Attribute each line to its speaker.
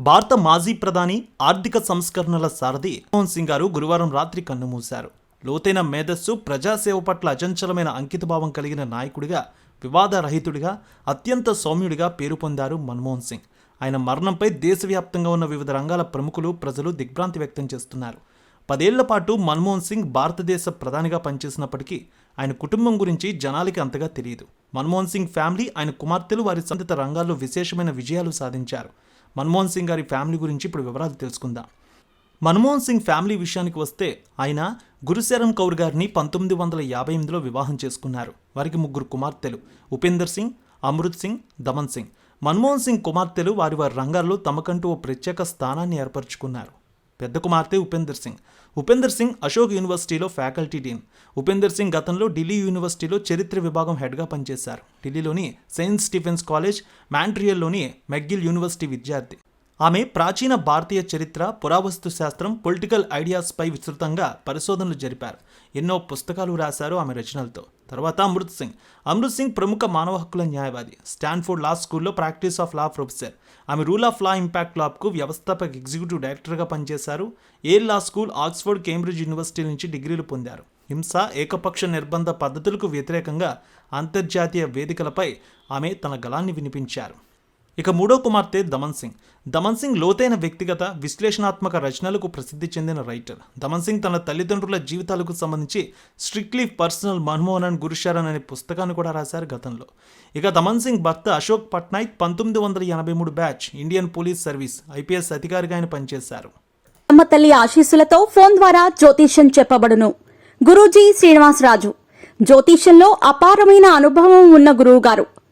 Speaker 1: భారత మాజీ ప్రధాని ఆర్థిక సంస్కరణల సారథి మన్మోహన్ సింగ్ గారు గురువారం రాత్రి కన్నుమూశారు లోతైన మేధస్సు ప్రజాసేవ పట్ల అచంచలమైన అంకితభావం కలిగిన నాయకుడిగా వివాదరహితుడిగా అత్యంత సౌమ్యుడిగా పేరు పొందారు మన్మోహన్ సింగ్. ఆయన మరణంపై దేశవ్యాప్తంగా ఉన్న వివిధ రంగాల ప్రముఖులు ప్రజలు దిగ్భ్రాంతి వ్యక్తం చేస్తున్నారు. పదేళ్ళ పాటు మన్మోహన్ సింగ్ భారతదేశ ప్రధానిగా పనిచేసినప్పటికీ ఆయన కుటుంబం గురించి జనాలకి అంతగా తెలియదు. మన్మోహన్ సింగ్ ఫ్యామిలీ ఆయన కుమార్తెలు వారి సంతత రంగాల్లో విశేషమైన విజయాలు సాధించారు. మన్మోహన్ సింగ్ గారి ఫ్యామిలీ గురించి ఇప్పుడు వివరాలు తెలుసుకుందాం. మన్మోహన్ సింగ్ ఫ్యామిలీ విషయానికి వస్తే ఆయన గురుశరణ్ కౌర్ గారిని పంతొమ్మిది వందల యాభై ఎనిమిదిలో వివాహం చేసుకున్నారు. వారికి ముగ్గురు కుమార్తెలు ఉపేందర్ సింగ్ అమృత్ సింగ్ దమన్ సింగ్. మన్మోహన్ సింగ్ కుమార్తెలు వారి వారి రంగాల్లో తమకంటూ ఓ ప్రత్యేక స్థానాన్ని ఏర్పరచుకున్నారు. పెద్ద కుమార్తె ఉపేందర్ సింగ్. ఉపేందర్ సింగ్ అశోక్ యూనివర్సిటీలో ఫ్యాకల్టీ డీన్. ఉపేందర్ సింగ్ గతంలో ఢిల్లీ యూనివర్సిటీలో చరిత్ర విభాగం హెడ్గా పనిచేశారు. ఢిల్లీలోని సెయింట్ స్టీఫెన్స్ కాలేజ్ మాంట్రియల్లోని మెగ్గిల్ యూనివర్సిటీ విద్యార్థి. ఆమె ప్రాచీన భారతీయ చరిత్ర పురావస్తు శాస్త్రం పొలిటికల్ ఐడియాస్పై విస్తృతంగా పరిశోధనలు జరిపారు. ఎన్నో పుస్తకాలు రాశారు ఆమె రచనలతో. తర్వాత అమృత్ సింగ్. అమృత్ సింగ్ ప్రముఖ మానవ హక్కుల న్యాయవాది స్టాన్ఫోర్డ్ లా స్కూల్లో ప్రాక్టీస్ ఆఫ్ లా ప్రొఫెసర్. ఆమె రూల్ ఆఫ్ లా ఇంపాక్ట్ లాబ్కు వ్యవస్థాపక ఎగ్జిక్యూటివ్ డైరెక్టర్గా పనిచేశారు. Yale Law School Oxford Cambridge University నుంచి డిగ్రీలు పొందారు. హింస ఏకపక్ష నిర్బంధ పద్ధతులకు వ్యతిరేకంగా అంతర్జాతీయ వేదికలపై ఆమె తన గళాన్ని వినిపించారు. ఇక మూడో కుమార్తె దమన్ సింగ్. దమన్ సింగ్ లోతైన వ్యక్తిగత విశ్లేషణాత్మక రచనలకు ప్రసిద్ధి చెందిన రైటర్ దమన్ సింగ్ తన తల్లిదండ్రుల జీవితాలకు సంబంధించి strictly personal Manmohan and Gursharan అనే పుస్తకాన్ని కూడా రాశారు గతంలో. ఇక దమన్ సింగ్ భర్త అశోక్ పట్నాయక్ పంతొమ్మిది వందల ఎనభై మూడు batch Indian Police Service IPS అధికారిగా ఆయన పనిచేశారు.
Speaker 2: అమ్మ తల్లి ఆశీస్సులతో ఫోన్ ద్వారా జ్యోతిష్యం చెప్పబడును. గురూజీ శ్రీనివాసరాజు. జ్యోతిష్యంలో అపారమైన అనుభవం ఉన్న గురువు గారు